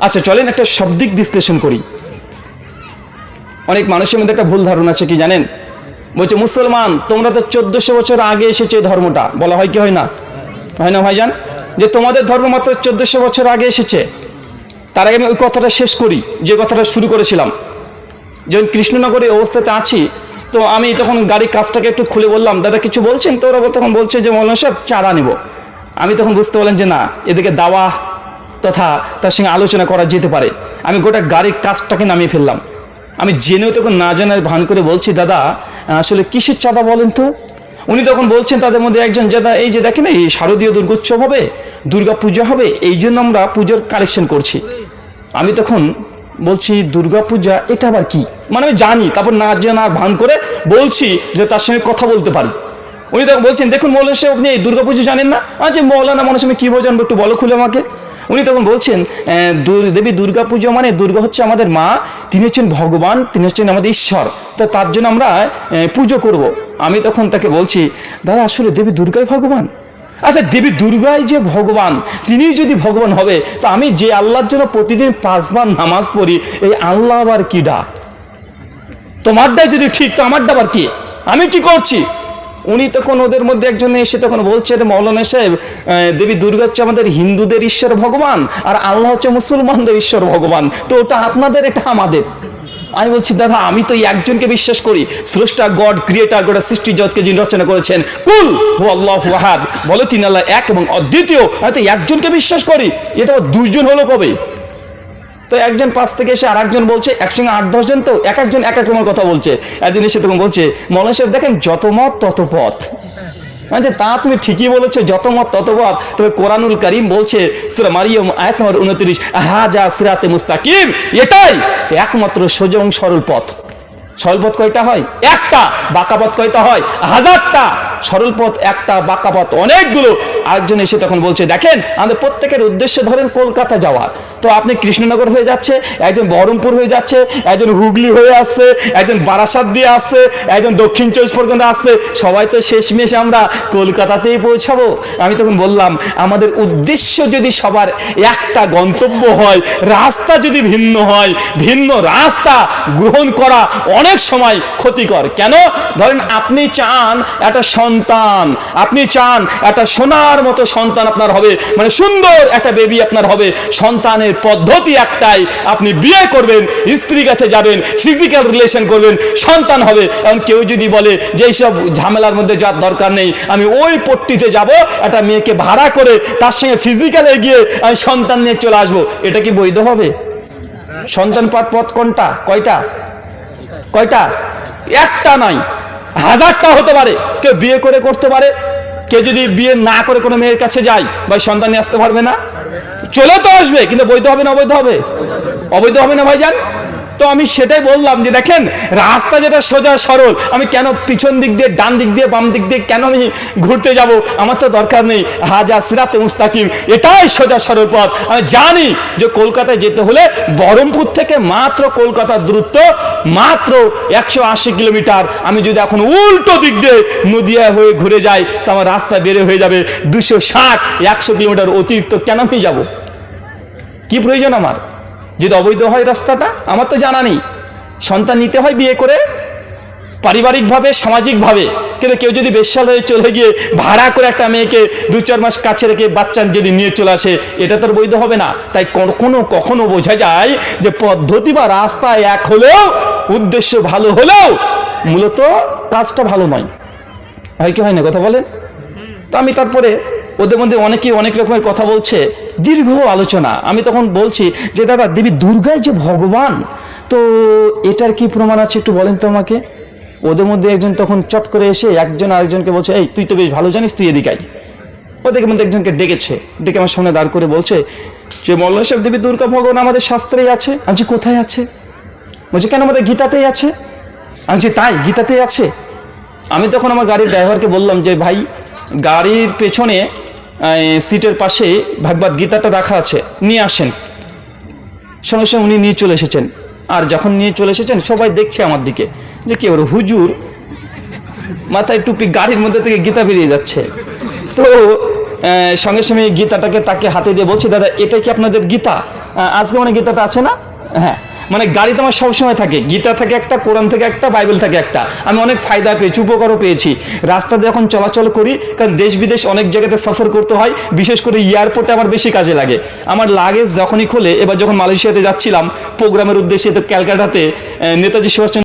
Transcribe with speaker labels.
Speaker 1: আচ্ছা চলেন একটা শব্দিক বিশ্লেষণ করি। অনেক মানুষের মধ্যে একটা ভুল ধারণা আছে, কি জানেন? বলছে, মুসলমান, তোমরা তো চোদ্দশো বছর আগে এসেছে ধর্মটা। বলা হয় কি হয় না? হয় না, ভাইজান? যে তোমাদের ধর্ম মাত্র চোদ্দশো বছর আগে এসেছে। তার আগে আমি ওই কথাটা শেষ করি, যে কথাটা শুরু করেছিলাম। যখন কৃষ্ণনগরে অবস্থাতে আছি, তো আমি তখন গাড়ির কাজটাকে একটু খুলে বললাম, দাদা, কিছু বলছেন? তো ওরা তখন বলছে যে, মৌলানা সাহেব চাঁদা নেব। আমি তখন বুঝতে পারলাম যে, না, এদিকে দাওয়া তথা তার সঙ্গে আলোচনা করা যেতে পারে। আমি গোটা গাড়ির কাজটাকে নামিয়ে ফেললাম। আমি জেনেও তখন না জানার ভান করে বলছি, দাদা, আসলে কিসের চাঁদা বলেন তো? উনি তখন বলছেন, তাদের মধ্যে একজন দাদা এই যে দেখেন, এই শারদীয় দুর্গোৎসব হবে, দুর্গা পুজো হবে, এই জন্য আমরা পুজোর কালেকশন করছি। আমি তখন বলছি দুর্গাপূজা এটা আবার কি? মানে আমি জানি, তারপর না জানা ভান করে বলছি যে তার সঙ্গে কথা বলতে পারি। উনি তখন বলছেন, দেখুন মৌলানা সাহেব, আপনি এই দুর্গাপুজো জানেন না? আচ্ছা মৌলানা মানুষ আমি কী বোঝানবো একটু বলো খুলে আমাকে। উনি তখন বলছেন দেবী দুর্গা পুজো মানে দুর্গা হচ্ছে আমাদের মা, তিনি হচ্ছেন ভগবান, তিনি হচ্ছেন আমাদের ঈশ্বর। তো তার জন্য আমরা পুজো করব। আমি তখন তাকে বলছি, দাদা, আসলে দেবী দুর্গাই ভগবান? আচ্ছা দেবী দুর্গাই যে ভগবান তিনি যদি ভগবান হবে, তো আমি যে আল্লাহর জন্য প্রতিদিন পাঁচবার নামাজ পড়ি, এই আল্লাহ আবার কি ডা? তোমারটাই যদি ঠিক, তো আমারটা আবার কি? আমি কি করছি? উনি তখন ওদের মধ্যে একজন এসে তখন বলছে, রে মৌলানা সাহেব দেবী দুর্গা হচ্ছে আমাদের হিন্দুদের ঈশ্বর ভগবান, আর আল্লাহ হচ্ছে মুসলমানদের ঈশ্বর ভগবান। তো ওটা আপনাদের, এটা আমাদের। আমি বলছি, দাদা, আমি তো একজনকে বিশ্বাস করি। স্রষ্টা, গড, ক্রিয়েটার, গোটা সৃষ্টি জগৎকে যিনি রচনা করেছেন, কুল হু আল্লাহ ওয়াহাদ বলে তিনি আল্লাহ এক এবং অদ্বিতীয়। আমি তো একজনকে বিশ্বাস করি। এটা দুইজন হলো কবে? তো একজন পাশ থেকে এসে আর একজন বলছে, একসঙ্গে আট দশজন তো, এক একজন এক এক রকমের কথা বলছে। একজন এসে তখন বলছে, মৌলানা সাহেব, দেখেন যত মত তত পথ। মানে তা তুমি ঠিকই বলেছ, যত মত তত পথ। তবে কোরআনুল করিম বলছে, সুরা মারিয়ম, আয়াত নম্বর উনত্রিশ, হাজা সিরাতে মুস্তাকিম, এটাই একমাত্র সোজং সরল পথ। সরল পথ কয়টা হয়? একটা, বাঁকা পথ কয়টা হয়? হাজারটা। সরল পথ, একটা বাঁকা পথ, অনেকগুলো। আরেকজন এসে তখন বলছে, দেখেন, আমাদের প্রত্যেকের উদ্দেশ্য ধরেন কলকাতা যাওয়া। তো আপনি কৃষ্ণনগর হয়ে যাচ্ছে, একজন বহরমপুর হয়ে যাচ্ছে, একজন হুগলি হয়ে আসছে, একজন বারাসাত দিয়ে আসছে, একজন দক্ষিণ চব্বিশ পরগনা আসছে। সবাই তো শেষমেশ আমরা কলকাতাতেই পৌঁছাবো। আমি তখন বললাম, আমাদের উদ্দেশ্য যদি সবার একটা গন্তব্য হয়, রাস্তা যদি ভিন্ন হয়, ভিন্ন রাস্তা গ্রহণ করা অনেক সময় ক্ষতিকর। কেন? ধরেন আপনি চান একটা সন্তান। আপনি চান একটা সোনার মতো সন্তান আপনার হবে মানে সুন্দর একটা বেবি আপনার হবে। সন্তানের পদ্ধতি একটাই, আপনি বিয়ে করবেন, স্ত্রীর কাছে যাবেন ফিজিক্যাল রিলেশন করবেন, সন্তান হবে। এখন কেউ যদি বলে যে এইসব ঝামেলার মধ্যে যাওয়ার দরকার নেই, আমি ওই পট্টিতে যাব, একটা মেয়েকে ভাড়া করে তার সঙ্গে ফিজিক্যালে গিয়ে আমি সন্তান নিয়ে চলে আসব। এটা কি বৈধ হবে? সন্তান পাঠ পথ কোনটা? কয়টা? কয়টা? একটা নয় হাজারটা হতে পারে, কেউ বিয়ে করে করতে পারে, কেউ যদি বিয়ে না করে কোনো মেয়ের কাছে যায়, ভাই সন্তান নিয়ে আসতে পারবে না। চলে তো আসবে, কিন্তু বৈধ হবে না অবৈধ হবে? অবৈধ হবে না ভাইজান? তো আমি সেটাই বললাম যে দেখেন, রাস্তা যেটা সোজা সরল, আমি কেন পিছন দিক দিয়ে, ডান দিক দিয়ে, বাম দিক দিয়ে কেন আমি ঘুরতে যাব? আমার তো দরকার নেই। হাজা সিরাতে মুস্তাকিম, এটাই সোজা সরল পথ। আমি জানি যে কলকাতায় যেতে হলে বহরমপুর থেকে মাত্র কলকাতার দূরত্ব মাত্র একশো আশি কিলোমিটার। আমি যদি এখন উল্টো দিক দিয়ে নদিয়া হয়ে ঘুরে যাই, তো আমার রাস্তা বেড়ে হয়ে যাবে দুশো ষাট, একশো কিলোমিটার অতিরিক্ত কেন আমি যাব? কি প্রয়োজন আমার? যদি অবৈধ হয় রাস্তাটা, আমার তো জানা নেই। সন্তান নিতে হয় বিয়ে করে, পারিবারিকভাবে, সামাজিকভাবে। কিন্তু কেউ যদি বেশ্যাল হয়ে চলে গিয়ে ভাড়া করে একটা মেয়েকে দু চার মাস কাছে রেখে বাচ্চা যদি নিয়ে চলে আসে, এটা তো আর বৈধ হবে না। তাই কখনো কখনো বোঝা যায় যে পদ্ধতি বা রাস্তা এক হলেও, উদ্দেশ্য ভালো হলেও মূলত কাজটা ভালো নয়। হয় কি হয় না, কথা বলেন? তো আমি তারপরে ওদের মধ্যে অনেকেই অনেক রকমের কথা বলছে, দীর্ঘ আলোচনা। আমি তখন বলছি যে, দাদা, দেবী দুর্গাই যে ভগবান, তো এটার কি প্রমাণ আছে একটু বলেন তো আমাকে? ওদের মধ্যে একজন তখন চট করে এসে একজন আরেকজনকে বলছে, এই, তুই তো বেশ ভালো জানিস, তুই এদিকে আয়। ওদের মধ্যে একজনকে ডেকেছে, ডেকে আমার সামনে দাঁড় করে বলছে যে মল্লা সাহেব, দেবী দুর্গা ভগবান আমাদের শাস্ত্রেই আছে। আমি কোথায় আছে? বলছি, কেন আমাদের গীতাতেই আছে? আমি তাই, গীতাতেই আছে? আমি তখন আমার গাড়ির ড্রাইভারকে বললাম যে, ভাই, গাড়ির পেছনে সিটের পাশে ভাগবত গীতাটা রাখা আছে, নিয়ে আসেন। সঙ্গে সঙ্গে উনি নিয়ে চলে এসেছেন। আর যখন নিয়ে চলে এসেছেন, সবাই দেখছে আমার দিকে, যে কি ওর হুজুর মাথায় টুপি গাড়ির মধ্যে থেকে গীতা বেরিয়ে যাচ্ছে। তো সঙ্গে সঙ্গে গীতাটাকে তাকে হাতে দিয়ে বলছে, দাদা, এটা কি আপনাদের গীতা? আজকে মানে গীতাটা আছে না? হ্যাঁ। মানে গাড়ি গাড়িতে আমার সবসময় থাকে। গীতা থেকে একটা, কোরআন থেকে একটা, বাইবেল থেকে একটা। আমি অনেক ফায়দা পেয়েছি, উপকারও পেয়েছি। রাস্তাতে যখন চলাচল করি, কারণ দেশ বিদেশ অনেক জায়গাতে সফর করতে হয়, বিশেষ করে এয়ারপোর্টে আমার বেশি কাজে লাগে। আমার লাগেজ যখনই খোলে, এবার যখন মালয়েশিয়াতে যাচ্ছিলাম, প্রোগ্রামের উদ্দেশ্যে তো ক্যালকাটাতে নেতাজি সুভাষচন্দ্র